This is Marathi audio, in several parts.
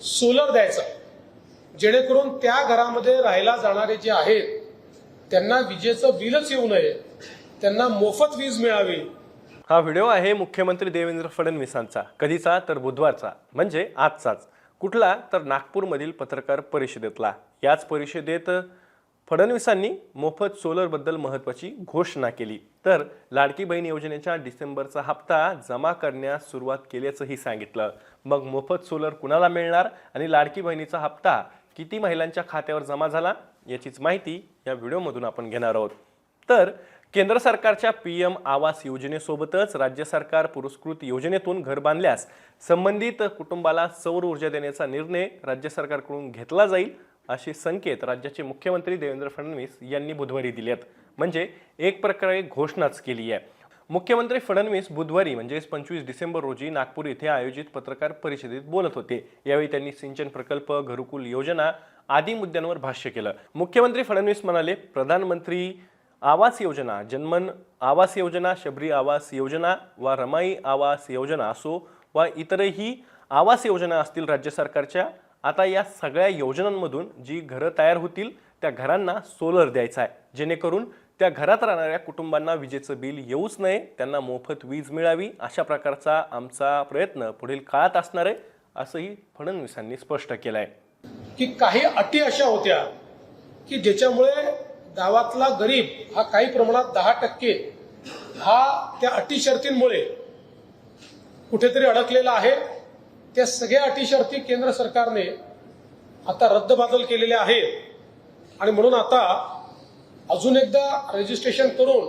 सोलर द्यायचा. जेणेकरून त्या घरामध्ये राहायला जाणारे जे आहेत त्यांना विजेचं बिलच येऊ नये. त्यांना मोफत वीज मिळावी. हा व्हिडिओ आहे मुख्यमंत्री देवेंद्र फडणवीसांचा. कधीचा तर बुधवारचा म्हणजे आजचाच. कुठला तर नागपूरमधील पत्रकार परिषदेतला. याच परिषदेत फडणवीसांनी मोफत सोलरबद्दल महत्त्वाची घोषणा केली. तर लाडकी बहीण योजनेच्या डिसेंबरचा हप्ता जमा करण्यास सुरुवात केल्याचंही सांगितलं. मग मोफत सोलर कुणाला मिळणार आणि लाडकी बहिणीचा हप्ता किती महिलांच्या खात्यावर जमा झाला याचीच माहिती या व्हिडिओमधून आपण घेणार आहोत. तर केंद्र सरकारच्या पी एम आवास योजनेसोबतच राज्य सरकार पुरस्कृत योजनेतून घर बांधल्यास संबंधित कुटुंबाला सौर ऊर्जा देण्याचा निर्णय राज्य सरकारकडून घेतला जाईल असे संकेत राज्याचे मुख्यमंत्री देवेंद्र फडणवीस यांनी बुधवारी दिले आहेत म्हणजे एक प्रकारे घोषणाच केली आहे. मुख्यमंत्री फडणवीस बुधवारी म्हणजेच पंचवीस डिसेंबर रोजी नागपूर येथे आयोजित पत्रकार परिषदेत बोलत होते. यावेळी त्यांनी सिंचन प्रकल्प घरकुल योजना आदी मुद्द्यांवर भाष्य केलं. मुख्यमंत्री फडणवीस म्हणाले प्रधानमंत्री आवास योजना जनमन आवास योजना शबरी आवास योजना वा रमाई आवास योजना असो वा इतरही आवास योजना असतील राज्य सरकारच्या आता या सगळ्या योजनांमधून जी घरं तयार होतील त्या घरांना सोलर द्यायचा आहे. जेणेकरून त्या घरात राहणाऱ्या कुटुंबांना विजेचं बिल येऊच नये त्यांना मोफत वीज मिळावी अशा प्रकारचा आमचा प्रयत्न पुढील काळात असणार आहे असंही फडणवीसांनी स्पष्ट केलं आहे की काही अटी अशा होत्या की ज्याच्यामुळे गावातला गरीब हा काही प्रमाणात दहा टक्के हा त्या अटी शर्तींमुळे कुठेतरी अडकलेला आहे. त्या सगळ्या अटी शर्ती केंद्र सरकारने आता रद्दबादल केलेल्या आहेत. आणि म्हणून आता अजून एकदा रजिस्ट्रेशन करून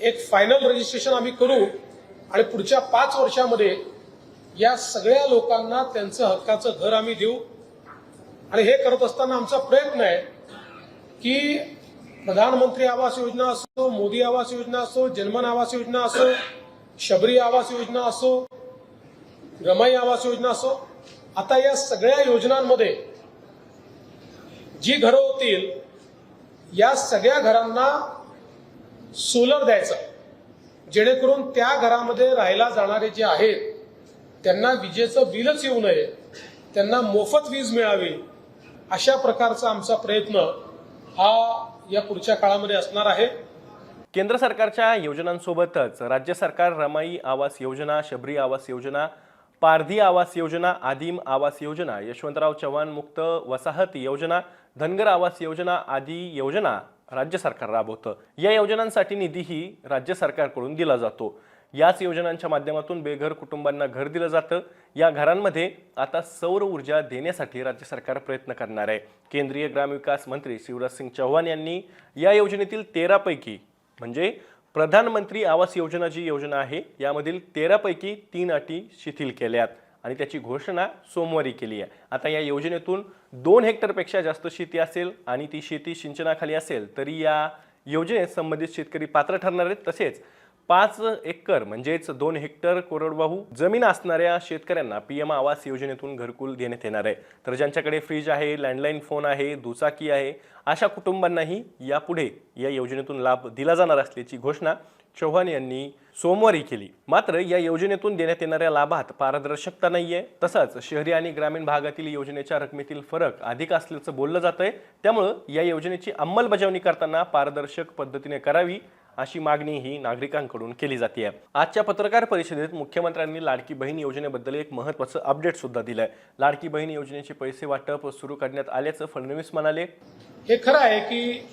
एक फायनल रजिस्ट्रेशन आम्ही करू आणि पुढच्या पाच वर्षामध्ये या सगळ्या लोकांना त्यांचं हक्काचं घर आम्ही देऊ. आणि हे करत असताना आमचा प्रयत्न आहे की प्रधानमंत्री आवास योजना असो मोदी आवास योजना असो जनमन आवास योजना असो शबरी आवास योजना असो रमाई आवास योजना असो आता या सगळ्या योजनांमध्ये जी घरं होतील या सगळ्या घरांना सोलर द्यायचा. जेणेकरून त्या घरामध्ये राहायला जाणारे जे आहेत त्यांना विजेचं बिलच येऊ नये त्यांना मोफत वीज मिळावी अशा प्रकारचा आमचा प्रयत्न हा या पुढच्या काळामध्ये असणार आहे. केंद्र सरकारच्या योजनांसोबतच राज्य सरकार रमाई आवास योजना शबरी आवास योजना पारधी आवास योजना आदिम आवास योजना यशवंतराव चव्हाण मुक्त वसाहत योजना धनगर आवास योजना आदी योजना राज्य सरकार राबवतं. या योजनांसाठी निधीही राज्य सरकारकडून दिला जातो. याच योजनांच्या माध्यमातून बेघर कुटुंबांना घर दिलं जातं. या घरांमध्ये आता सौर ऊर्जा देण्यासाठी राज्य सरकार प्रयत्न करणार आहे. केंद्रीय ग्रामविकास मंत्री शिवराज सिंग चौहान यांनी या योजनेतील तेरापैकी म्हणजे प्रधानमंत्री आवास योजना जी योजना आहे यामधील तेरापैकी तीन अटी शिथिल केल्यात आणि त्याची घोषणा सोमवारी केली आहे. आता या योजनेतून दोन हेक्टरपेक्षा जास्त शेती असेल आणि ती शेती सिंचनाखाली असेल तरी या योजनेत संबंधित शेतकरी पात्र ठरणार आहेत. तसेच पाच एकर म्हणजेच दोन हेक्टर कोरडवाहू जमीन असणाऱ्या शेतकऱ्यांना पी एम आवास योजनेतून घरकुल देण्यात येणार आहे. तर ज्यांच्याकडे फ्रीज आहे लँडलाईन फोन आहे दुचाकी आहे अशा कुटुंबांनाही यापुढे या योजनेतून लाभ दिला जाणार असल्याची घोषणा चौहान यांनी सोमवारी केली. मात्र या योजनेतून देण्यात येणाऱ्या लाभात पारदर्शकता नाहीये. तसंच शहरी आणि ग्रामीण भागातील योजनेच्या रकमेतील फरक अधिक असल्याचं बोललं जात आहे त्यामुळं या योजनेची अंमलबजावणी करताना पारदर्शक पद्धतीने करावी अशी मागणी ही नागरिकांकडून केली जाते. आजच्या पत्रकार परिषदेत मुख्यमंत्र्यांनी लाडकी बहीण योजनेबद्दल एक महत्त्वाचं अपडेट सुद्धा दिलंय. लाडकी बहीण योजनेचे पैसे वाटप सुरू करण्यात आल्याचं फडणवीस म्हणाले. हे खरं आहे की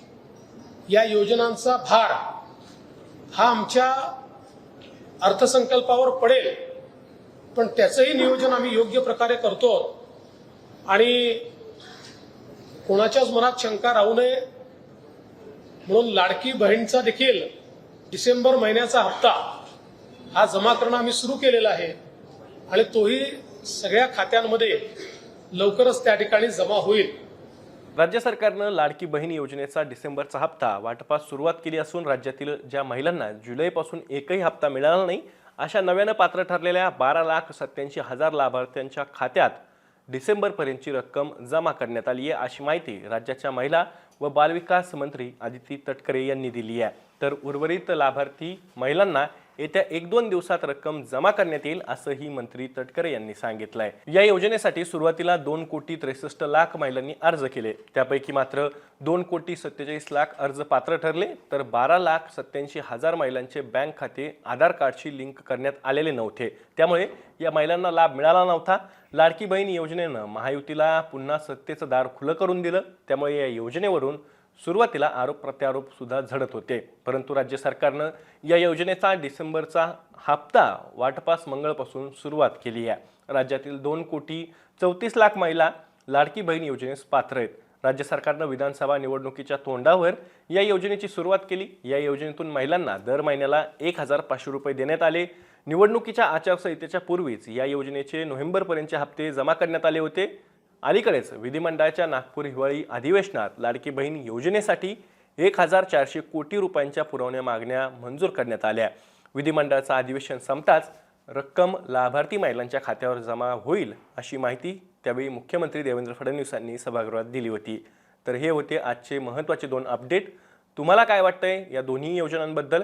या योजनांचा भार हा आमच्या अर्थसंकल्पावर पडेल पण त्याचंही नियोजन आम्ही योग्य प्रकारे करतो. आणि कोणाच्याच मनात शंका राहू नये म्हणून लाडकी बहीणचा देखील डिसेंबर महिन्याचा हप्ता हा जमा करणं आम्ही सुरू केलेला आहे. आणि तोही सगळ्या खात्यांमध्ये लवकरच त्या ठिकाणी जमा होईल. राज्य सरकारनं लाडकी बहीण योजनेचा डिसेंबरचा हप्ता वाटपास सुरुवात केली असून राज्यातील ज्या महिलांना जुलैपासून एकही हप्ता मिळाला नाही अशा नव्यानं पात्र ठरलेल्या बारा लाख सत्याऐंशी हजार लाभार्थ्यांच्या खात्यात डिसेंबरपर्यंतची रक्कम जमा करण्यात आली आहे अशी माहिती राज्याच्या महिला व बालविकास मंत्री आदिती तटकरे यांनी दिली आहे. तर उर्वरित लाभार्थी महिलांना येत्या एक दोन दिवसात रक्कम जमा करण्यात येईल असंही मंत्री तटकरे यांनी सांगितलंय. या योजनेसाठी सुरुवातीला दोन कोटी त्रेसष्ट लाख महिलांनी अर्ज केले. त्यापैकी मात्र दोन कोटी सत्तेचाळीस लाख अर्ज पात्र ठरले तर बारा लाख सत्याऐंशी हजार महिलांचे बँक खाते आधार कार्डशी लिंक करण्यात आलेले नव्हते. त्यामुळे या महिलांना लाभ मिळाला नव्हता. लाडकी बहीण योजनेनं महायुतीला पुन्हा सत्तेचं दार खुलं करून दिलं. त्यामुळे या योजनेवरून सुरुवातीला आरोप प्रत्यारोप सुद्धा झडत होते. परंतु राज्य सरकारनं या योजनेचा डिसेंबरचा हप्ता वाटपास मंगळपासून सुरुवात केली आहे. राज्यातील दोन कोटी चौतीस लाख महिला लाडकी बहीण योजनेस पात्र आहेत. राज्य सरकारनं विधानसभा निवडणुकीच्या तोंडावर या योजनेची सुरुवात केली. या योजनेतून महिलांना दर महिन्याला एक हजार पाचशे रुपये देण्यात आले. निवडणुकीच्या आचारसंहितेच्या पूर्वीच या योजनेचे नोव्हेंबरपर्यंतचे हप्ते जमा करण्यात आले होते. अलीकडेच विधिमंडळाच्या नागपूर हिवाळी अधिवेशनात लाडकी बहीण योजनेसाठी एक हजार चारशे कोटी रुपयांच्या पुरवण्या मागण्या मंजूर करण्यात आल्या. विधिमंडळाचं अधिवेशन संपताच रक्कम लाभार्थी महिलांच्या खात्यावर जमा होईल अशी माहिती त्यावेळी मुख्यमंत्री देवेंद्र फडणवीस यांनी सभागृहात दिली होती. तर हे होते आजचे महत्त्वाचे दोन अपडेट. तुम्हाला काय वाटतंय या दोन्ही योजनांबद्दल?